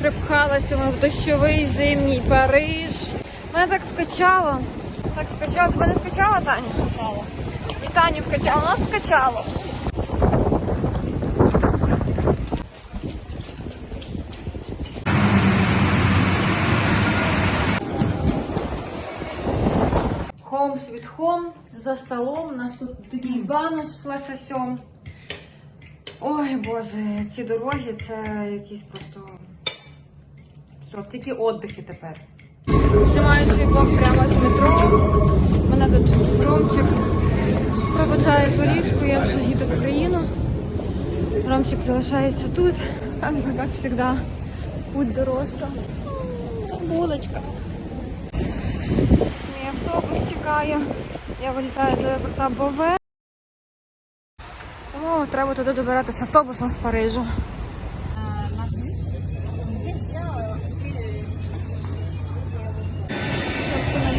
Припхалася ми в дощовий зимній Париж. Мене так вкачало. Так вкачало. Тебе не вкачало, Таня? Вкачало. І Таню вкачало, нас вкачало. Home sweet home. За столом у нас тут такий банош з лососем. Ой, боже, ці дороги це якісь просто. Все, тільки отдихи тепер. Знімаю свій блог прямо з метро. Мене тут Ромчик проводжає з валізкою, я вже їду в Україну. Ромчик залишається тут. Как бы, как всегда, путь дорожка. Булочка. Мій автобус чекає. Я вилітаю з аеропорта Бове. Тому треба туди добиратися автобусом з Парижу.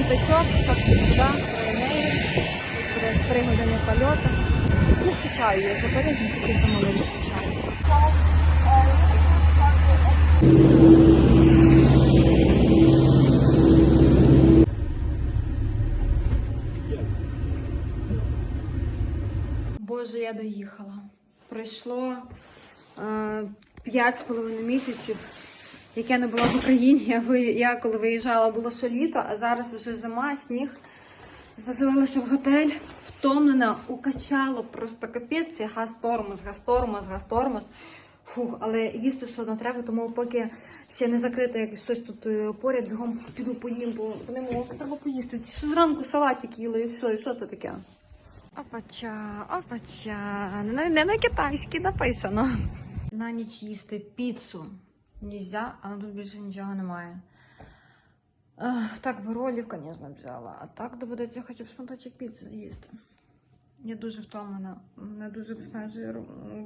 Так сюди, Зараз буде три години польоту. Не скучаю я за Парижем, тільки за малим скучаю. Боже, я доїхала. Пройшло е, п'ять з половиною місяців, як я не була в Україні. Я, ви- я коли виїжджала, було ще літо, а зараз вже зима, сніг. Заселилася в готель, втомлена, укачало, просто капець, газ-тормоз, газ-тормоз, газ-тормоз. Фух, але їсти все одно треба, тому поки ще не закрите як щось тут е, поряд, бігом піду поїм, бо не можу, треба поїсти. Ще зранку салатик їла і все, і що це таке? Опача, опача. Не, не на китайській написано. На ніч їсти піцу. Нельзя, але тут більше нічого немає. Так, би звісно, взяла. А так доведеться хоча б шматочок піци з'їсти. Я дуже втомлена. Мене дуже виснажує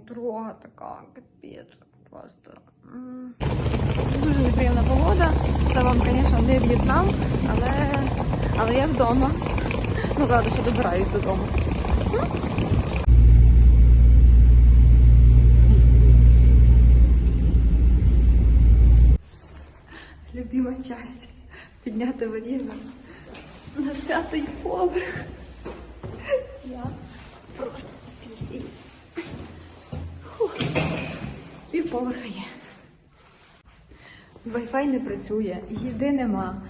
дорога така, капець. Просто. Дуже неприємна погода. Це вам, звісно, не В'єтнам, але, але я вдома. Ну, рада, що добираюсь додому. Любима часть. Підняти валізу на п'ятий поверх. Я просто пів поверха є. Wi-Fi не працює, їди нема.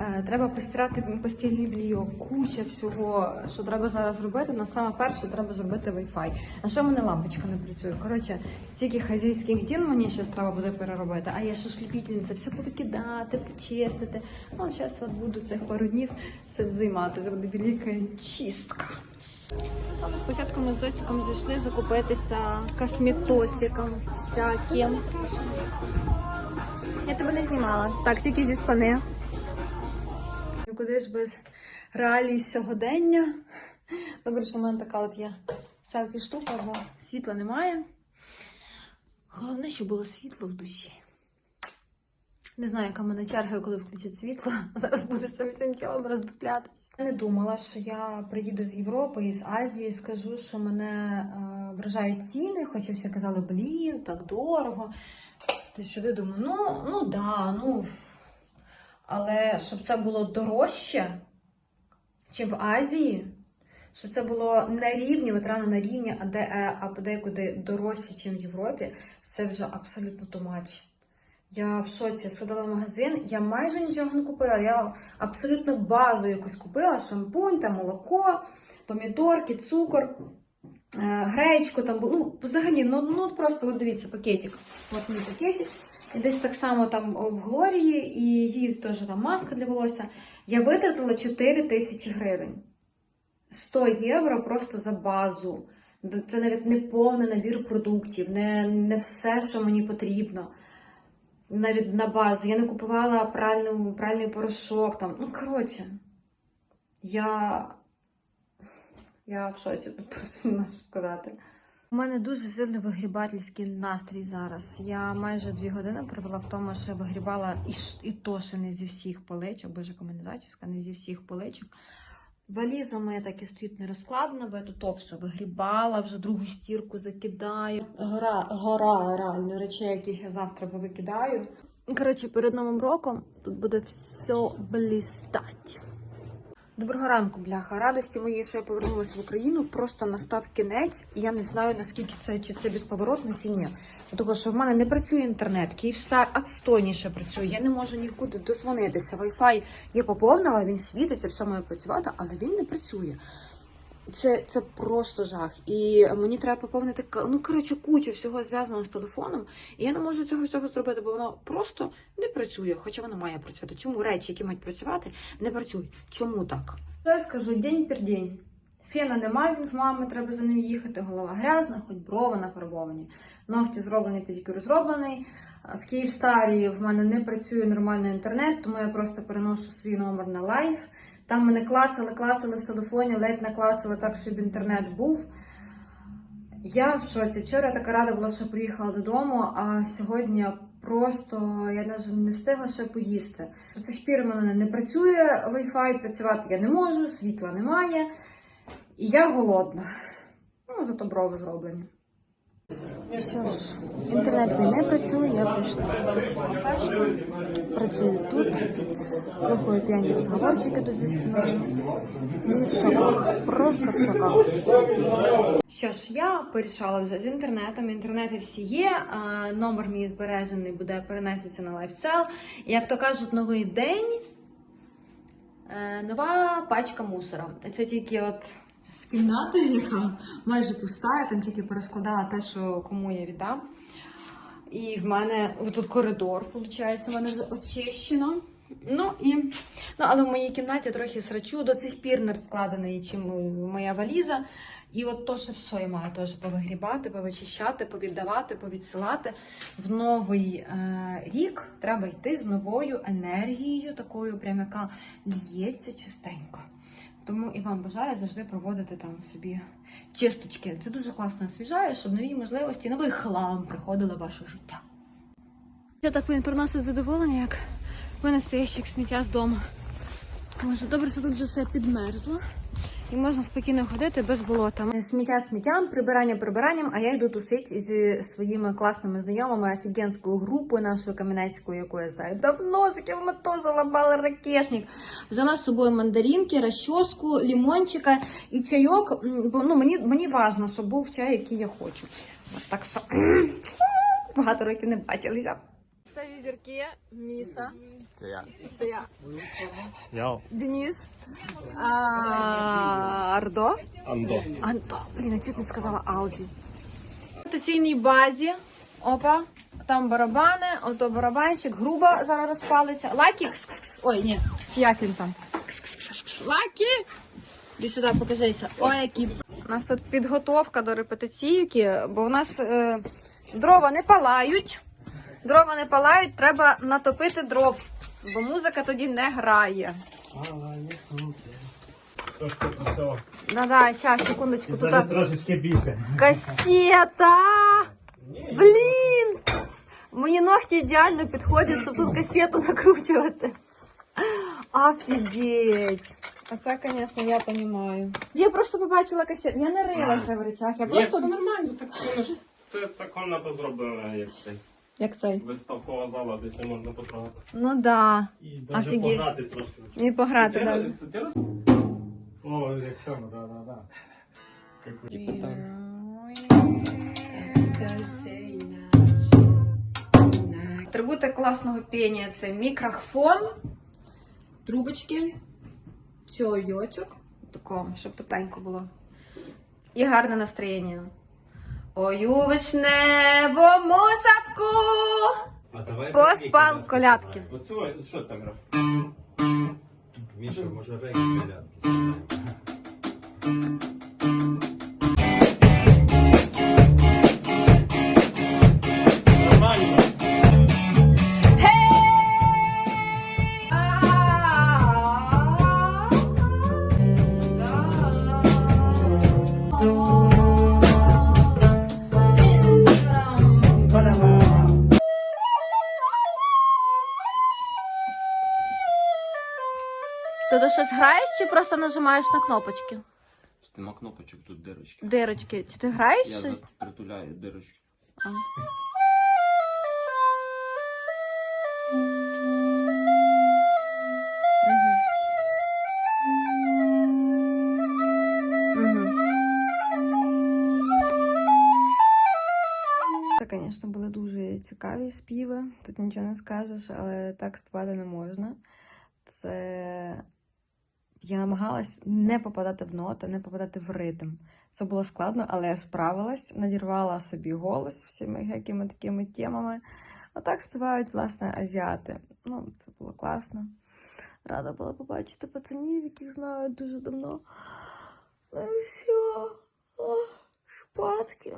Е, Треба постирати постільне белье, куча всього, що треба зараз робити. На саме перше треба зробити Wi-Fi. А що в мене лампочка не працює? Коротше, стільки хазяйських діл мені ще треба буде переробити. А я що шліпітельниця, все повикидати, почистити. Ну, зараз от буду цих пару днів цим займатися. Буде велика чистка. Але спочатку ми з доціком зайшли закупитися косметосиком всяким. Я тебе не знімала. Так, тільки зі спини. Ну, Куди ж без реалій сьогодення? Добре, що в мене така от є селфі штука, бо світла немає. Головне, щоб було світло в душі. Не знаю, яка в мене черга, коли включать світло. Зараз буде самим цим тілом роздуплятись. Я не думала, що я приїду з Європи і з Азії, і скажу, що мене е, вражають ціни, хоча всі казали, блін, так дорого. То сюди думаю, ну, ну да, ну. Але щоб це було дорожче, чим в Азії, щоб це було на рівні, от на рівні, а де е, а подекуди дорожче, ніж в Європі, це вже абсолютно тумач. Я в шоці сходила в магазин, я майже нічого не купила. Я абсолютно базу якусь купила: шампунь, там молоко, помідорки, цукор, е, гречку там було. Ну, взагалі, ну, ну просто от дивіться, пакетик. От мій пакетик. І десь так само там в Глорії, і її теж там маска для волосся. Я витратила 4 тисячі гривень. 100 євро просто за базу. Це навіть не повний набір продуктів, не, не все, що мені потрібно. Навіть на базу. Я не купувала пральну, пральний порошок. Там. Ну, коротше, я, я в шоці, тут просто не можу сказати. У мене дуже сильний вигрібательський настрій зараз. Я майже дві години провела в тому, що вигрібала і, і то ще не зі всіх поличок, боже, в не зі всіх поличок. Валіза моя так і стоїть нерозкладена, бо я тут все вигрібала, вже другу стірку закидаю. Гора, гора реально речей, яких я завтра викидаю. Коротше, перед новим роком тут буде все блістать. Доброго ранку, бляха. Радості моєї, що я повернулася в Україну, просто настав кінець, і я не знаю, наскільки це чи це безповоротно, чи ні. Тому що в мене не працює інтернет, Київстар відстойніше працює. Я не можу нікуди дозвонитися. Wi-Fi я поповнила, він світиться, все має працювати, але він не працює. Це, це просто жах. І мені треба поповнити ну, коротше, кучу всього зв'язаного з телефоном. І я не можу цього всього зробити, бо воно просто не працює, хоча воно має працювати. Чому речі, які мають працювати, не працюють? Чому так? Що я скажу, день пір день. Фена немає, він в мами, треба за ним їхати. Голова грязна, хоч брови нафарбовані. Ногті зроблені, педикюр зроблений. В Київстарі в мене не працює нормальний інтернет, тому я просто переношу свій номер на лайф. Там мене клацали, клацали в телефоні, ледь наклацали так, щоб інтернет був. Я в шоці. Вчора я така рада була, що приїхала додому, а сьогодні я просто я навіть не встигла ще поїсти. До цих пір в мене не працює Wi-Fi, працювати я не можу, світла немає. І я голодна. Ну, зато брови зроблені. Що ж, інтернет не працює, я прийшла працюю тут, слухаю п'яні розговорчики тут зі стіною. І в шоках, просто в шоках. Що ж, я порішала вже з інтернетом. Інтернети всі є. а, Номер мій збережений буде перенесеться на лайфсел. Як то кажуть, новий день. е, Нова пачка мусора. Це тільки от з кімнати, яка майже пуста, я там тільки перескладала те, що кому я віддам. І в мене тут коридор, виходить, в мене вже очищено. Ну і ну, але в моїй кімнаті трохи срачу, до цих пір не розкладена чим моя валіза. І от то, що все я маю теж повигрібати, повичищати, повіддавати, повідсилати. В новий е, рік треба йти з новою енергією, такою, прям яка лється чистенько. Тому і вам бажаю завжди проводити там собі чисточки. Це дуже класно освіжає, щоб нові можливості, новий хлам приходили в ваше життя. Я так він приносить задоволення, як винести ящик сміття з дому. Може, добре, що тут вже все підмерзло. І можна спокійно ходити без болота. Сміття сміттям, прибирання прибиранням, а я йду тусити зі своїми класними знайомими, офігенською групою нашою кам'янецькою, яку я знаю. Давно з яким ми теж лабали ракешник. Взяла з собою мандаринки, розчоску, лімончика і чайок. Бо ну, мені, мені важливо, щоб був чай, який я хочу. От так що багато років не бачилися. Це Міша. Це я. Це я. Я Денис. А, Ардо. Андо. Антон. Блін, я чуть не сказала Ауді. В ротаційній базі. Опа. Там барабани, ото барабанщик, грубо зараз розпалиться. Лакі. кс-кс-кс. Ой, ні. Чи як він там? Кс-кс-кс-кс. Лакі. Іди сюди, покажися. Ой, які. У нас тут підготовка до репетиційки, бо у нас е, дрова не палають. Дрова не палають, треба натопити дров, бо музика тоді не грає. Трошки все. Да-да, щас, секундочку, тут трошечки більше. касета. Блін! Мої ногті ідеально підходять, щоб тут касету накручувати. Офігеть! Оце, звісно, я розумію. Я просто побачила касету. Я не рилася в речах, я Ні, просто. все нормально, так воно ж це так комната зроблена, як цей. Як цей? Виставкова зала, де це можна потрогати. Ну да. І навіть Офігеть. пограти трошки. І пограти навіть. Це ти роз... О, як саме, да, да, да. Як типу. Атрибути класного піння це мікрофон, трубочки, чайочок, такого, щоб тепленько було. І гарне настроєння. Ой, у вишневому садку. А давай Поспал колядки. Оце що там грав? Міша, може регги колядки ти щось граєш чи просто нажимаєш на кнопочки? Тут нема кнопочок, тут дирочки. Дирочки. Чи ти граєш Я щось? за- притуляю дирочки. А. Це, звісно, були дуже цікаві співи. Тут нічого не скажеш, але так співати не можна. Це я намагалась не попадати в ноти, не попадати в ритм. Це було складно, але я справилась, надірвала собі голос всіми якими такими темами. Отак співають, власне, азіати. Ну, це було класно. Рада була побачити пацанів, яких знаю дуже давно. Ну і все. Шпатки.